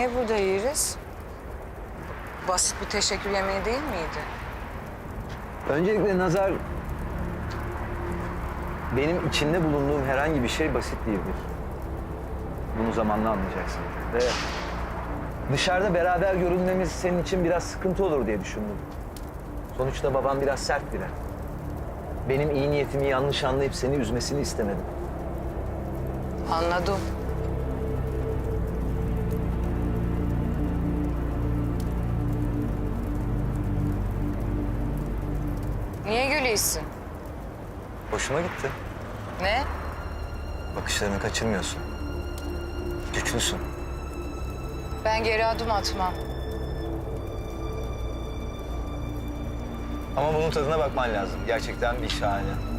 Niye burada yeriz? Basit bir teşekkür yemeği değil miydi? Öncelikle Nazar... Benim içinde bulunduğum herhangi bir şey basit değildir. Bunu zamanla anlayacaksın. Ve dışarıda beraber görünmemiz senin için biraz sıkıntı olur diye düşündüm. Sonuçta babam biraz sert biri. Benim iyi niyetimi yanlış anlayıp seni üzmesini istemedim. Anladım. Niye gülüyorsun? Hoşuma gitti. Ne? Bakışlarını kaçırmıyorsun. Güçlüsün. Ben geri adım atmam. Ama bunun tadına bakman lazım. Gerçekten bir şahane.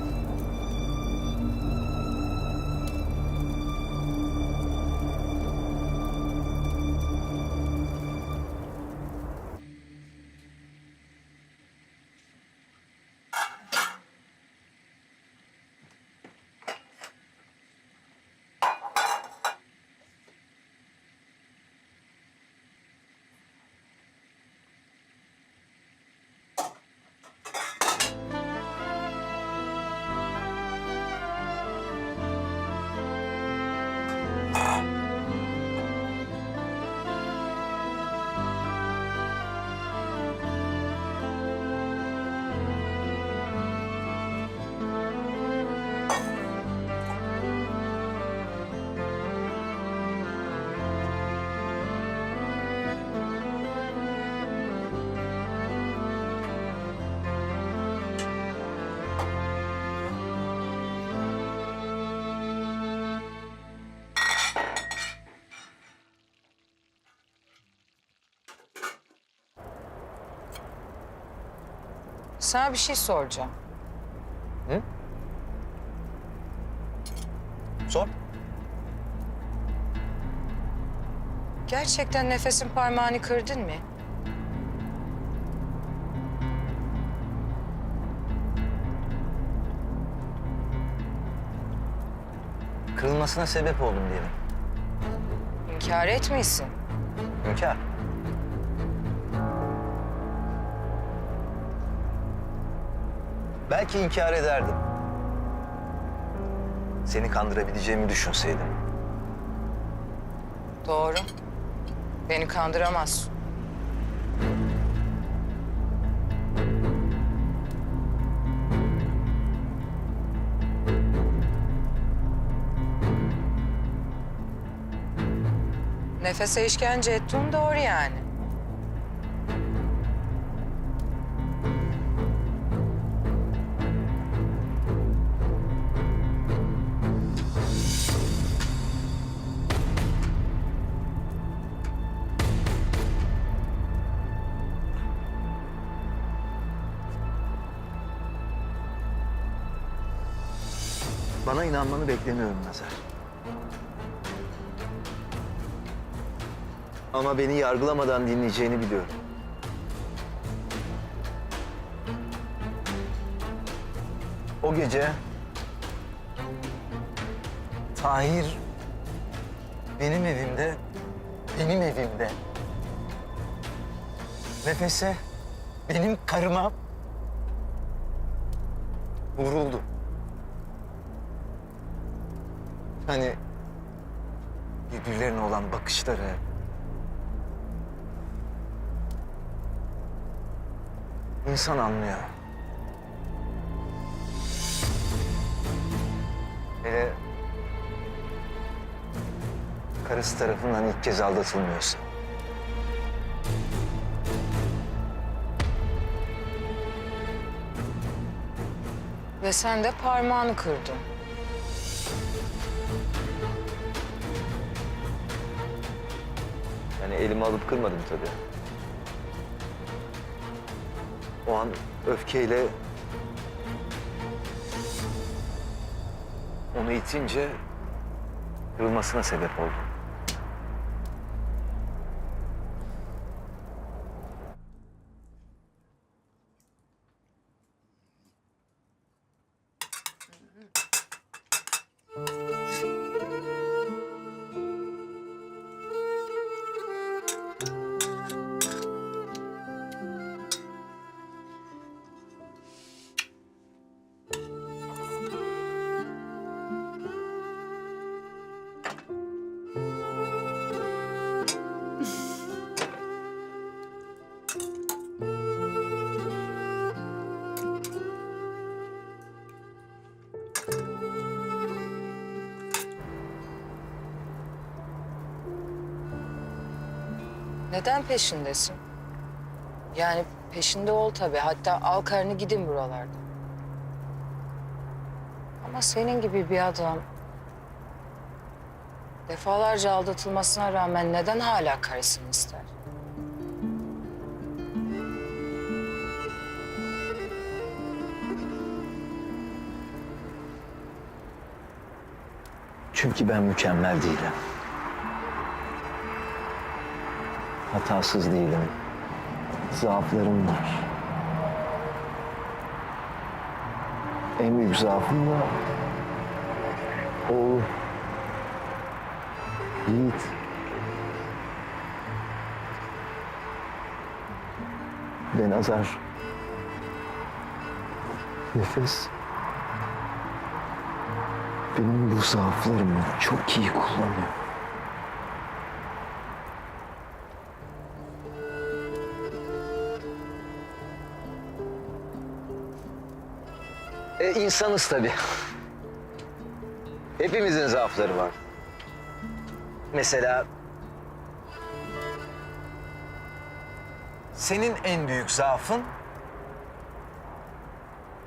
Sana bir şey soracağım. Sor. Gerçekten nefesin parmağını kırdın mı? Kırılmasına sebep oldum diyelim. İnkar etmiyorsun. Hünkâr. Belki inkar ederdim. Seni kandırabileceğimi düşünseydim. Doğru. Beni kandıramazsın. Nefese işkence ettiğin doğru yani. Bana inanmanı beklemiyorum Nazar. Ama beni yargılamadan dinleyeceğini biliyorum. O gece Tahir benim evimde, benim evimde nefese benim karıma vuruldu. Hani birbirlerine olan bakışları, insan anlıyor. Hele karısı tarafından ilk kez aldatılmıyorsa. Ve sen de parmağını kırdın. Yani elimi alıp kırmadım tabii. O an öfkeyle onu itince kırılmasına sebep oldum. Neden peşindesin? Yani peşinde ol tabii. Hatta al karını gidin buralardan. Ama senin gibi bir adam... ...defalarca aldatılmasına rağmen neden hala karısını ister? Çünkü ben mükemmel değilim. Hatasız değilim. Zaaflarım var. En büyük zaafım da oğlum. Yiğit. Ve Nazar. Nefes. Benim bu zaaflarımı çok iyi kullanıyor. E, insanız tabii. Hepimizin zaafları var. Mesela... Senin en büyük zaafın...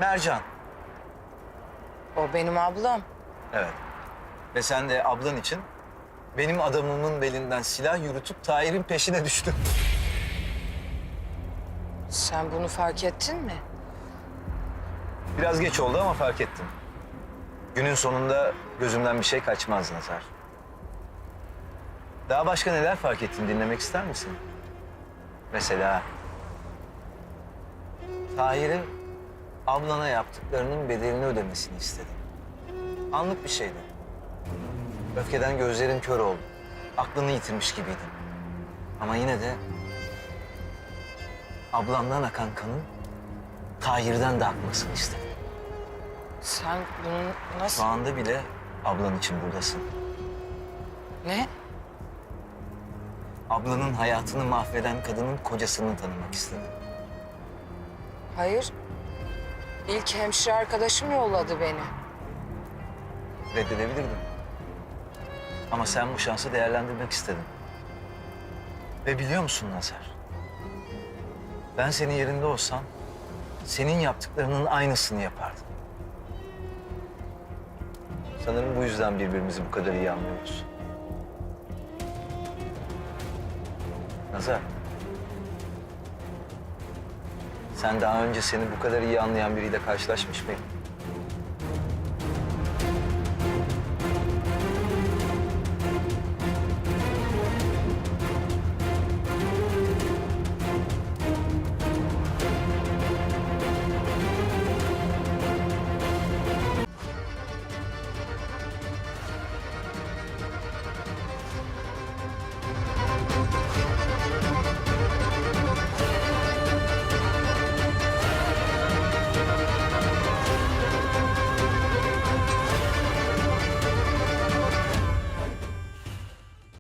Mercan. O benim ablam. Evet. Ve sen de ablan için benim adamımın belinden silah yürütüp Tahir'in peşine düştün. Sen bunu fark ettin mi? Biraz geç oldu ama fark ettim. Günün sonunda gözümden bir şey kaçmaz Nazar. Daha başka neler fark ettin dinlemek ister misin? Mesela Tahir'in ablana yaptıklarının bedelini ödemesini istedim. Anlık bir şeydi. Öfkeden gözlerin kör oldu. Aklını yitirmiş gibiydin. Ama yine de ablandan akan kanın Tahir'den de akmasını istedim. Sen bunu nasıl... Şu anda bile ablan için buradasın. Ne? Ablanın hayatını mahveden kadının kocasını tanımak istedim. Hayır. İlk hemşire arkadaşım yolladı beni. Reddedebilirdim. Ama sen bu şansı değerlendirmek istedin. Ve biliyor musun Nazar? Ben senin yerinde olsam senin yaptıklarının aynısını yapardım. Sanırım bu yüzden birbirimizi bu kadar iyi anlıyoruz. Nazar. Sen daha önce seni bu kadar iyi anlayan biriyle karşılaşmış mıydın?